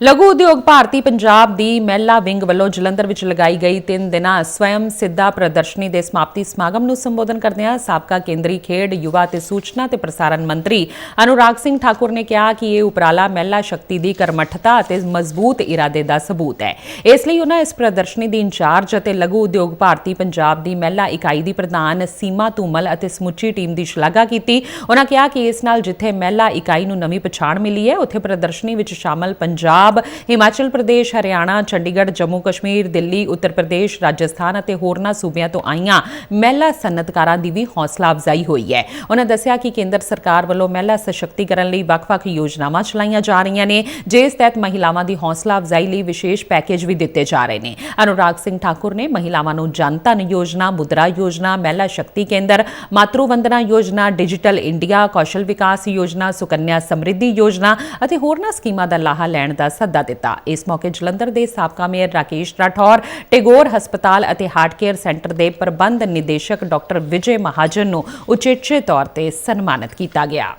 ਲਘੂ ਉਦਯੋਗ ਭਾਰਤੀ ਪੰਜਾਬ ਦੀ ਮਹਿਲਾ ਵਿੰਗ ਵੱਲੋਂ ਜਲੰਧਰ ਵਿੱਚ ਲਗਾਈ ਗਈ 3 ਦਿਨਾਂ ਸਵੈਮ ਸਿੱਧਾ ਪ੍ਰਦਰਸ਼ਨੀ ਦੇ ਸਮਾਪਤੀ ਸਮਾਗਮ ਨੂੰ ਸੰਬੋਧਨ ਕਰਦਿਆਂ ਸਾਬਕਾ ਕੇਂਦਰੀ ਖੇਡ, ਯੁਵਾ ਤੇ ਸੂਚਨਾ ਤੇ ਪ੍ਰਸਾਰਣ ਮੰਤਰੀ ਅਨੁਰਾਗ ਸਿੰਘ ਠਾਕੁਰ ਨੇ ਕਿਹਾ ਕਿ ਇਹ ਉਪਰਾਲਾ ਮਹਿਲਾ ਸ਼ਕਤੀ ਦੀ ਕਰਮਠਤਾ ਅਤੇ ਮਜ਼ਬੂਤ ਇਰਾਦੇ ਦਾ ਸਬੂਤ ਹੈ। ਇਸ ਲਈ ਉਹਨਾਂ ਇਸ ਪ੍ਰਦਰਸ਼ਨੀ ਦੀ ਇੰਚਾਰਜ ਅਤੇ ਲਘੂ ਉਦਯੋਗ ਭਾਰਤੀ ਪੰਜਾਬ ਦੀ ਮਹਿਲਾ ਇਕਾਈ ਦੀ ਪ੍ਰਧਾਨ ਸੀਮਾ ਧੂਮਲ ਅਤੇ ਸਮੁੱਚੀ ਟੀਮ ਦੀ ਸ਼ਲਾਘਾ ਕੀਤੀ। ਉਹਨਾਂ ਕਿਹਾ ਕਿ ਇਸ ਨਾਲ ਜਿੱਥੇ ਮਹਿਲਾ ਇਕਾਈ ਨੂੰ ਨਵੀਂ ਪਛਾਣ ਮਿਲੀ ਹੈ, ਉੱਥੇ ਪ੍ਰਦਰਸ਼ਨੀ ਵਿੱਚ ਸ਼ਾਮਲ ਪੰਜਾਬ ਹਿਮਾਚਲ ਪ੍ਰਦੇਸ਼, ਹਰਿਆਣਾ, ਚੰਡੀਗੜ੍ਹ, ਜੰਮੂ ਕਸ਼ਮੀਰ, ਦਿੱਲੀ, ਉੱਤਰ ਪ੍ਰਦੇਸ਼, ਰਾਜਸਥਾਨ ਅਤੇ ਹੋਰਨਾਂ ਸੂਬਿਆਂ ਤੋਂ ਆਈਆਂ ਮਹਿਲਾ ਸਨਅਤਕਾਰਾਂ ਦੀ ਵੀ ਹੌਸਲਾ ਅਫਜ਼ਾਈ ਹੋਈ ਹੈ। ਉਹਨਾਂ ਦੱਸਿਆ ਕਿ ਕੇਂਦਰ ਸਰਕਾਰ ਵੱਲੋਂ ਮਹਿਲਾ ਸਸ਼ਕਤੀਕਰਨ ਲਈ ਵੱਖ-ਵੱਖ ਯੋਜਨਾਵਾਂ ਚਲਾਈਆਂ ਜਾ ਰਹੀਆਂ ਨੇ, ਜਿਸ ਤਹਿਤ ਮਹਿਲਾਵਾਂ ਦੀ ਹੌਸਲਾ ਅਫਜ਼ਾਈ ਲਈ ਵਿਸ਼ੇਸ਼ ਪੈਕੇਜ ਵੀ ਦਿੱਤੇ ਜਾ ਰਹੇ ਨੇ। ਅਨੁਰਾਗ ਸਿੰਘ ਠਾਕੁਰ ਨੇ ਮਹਿਲਾਵਾਂ ਨੂੰ ਜਨਧਨ ਯੋਜਨਾ, ਮੁਦਰਾ ਯੋਜਨਾ, ਮਹਿਲਾ ਸ਼ਕਤੀ ਕੇਂਦਰ, ਮਾਤਰੂ ਵੰਦਨਾ ਯੋਜਨਾ, ਡਿਜੀਟਲ ਇੰਡੀਆ, ਕੌਸ਼ਲ ਵਿਕਾਸ ਯੋਜਨਾ, ਸੁਕੰਨਿਆ ਸਮਰਿੱਧੀ ਯੋਜਨਾ ਅਤੇ ਹੋਰਨਾਂ ਸਕੀਮਾਂ ਦਾ ਲਾਹਾ ਲੈਣ ਦਾ ਸੱਦਾ ਦਿੱਤਾ। ਇਸ ਮੌਕੇ ਜਲੰਧਰ ਦੇ ਸਾਬਕਾ ਮੇਅਰ ਰਾਕੇਸ਼ ਰਾਠੌਰ, ਟੈਗੋਰ ਹਸਪਤਾਲ ਅਤੇ ਹਾਰਟ ਕੇਅਰ ਸੈਂਟਰ ਦੇ ਪ੍ਰਬੰਧ ਨਿਦੇਸ਼ਕ ਡਾਕਟਰ ਵਿਜੇ ਮਹਾਜਨ ਨੂੰ ਉਚੇਚੇ ਤੌਰ ਤੇ ਸਨਮਾਨਿਤ ਕੀਤਾ ਗਿਆ।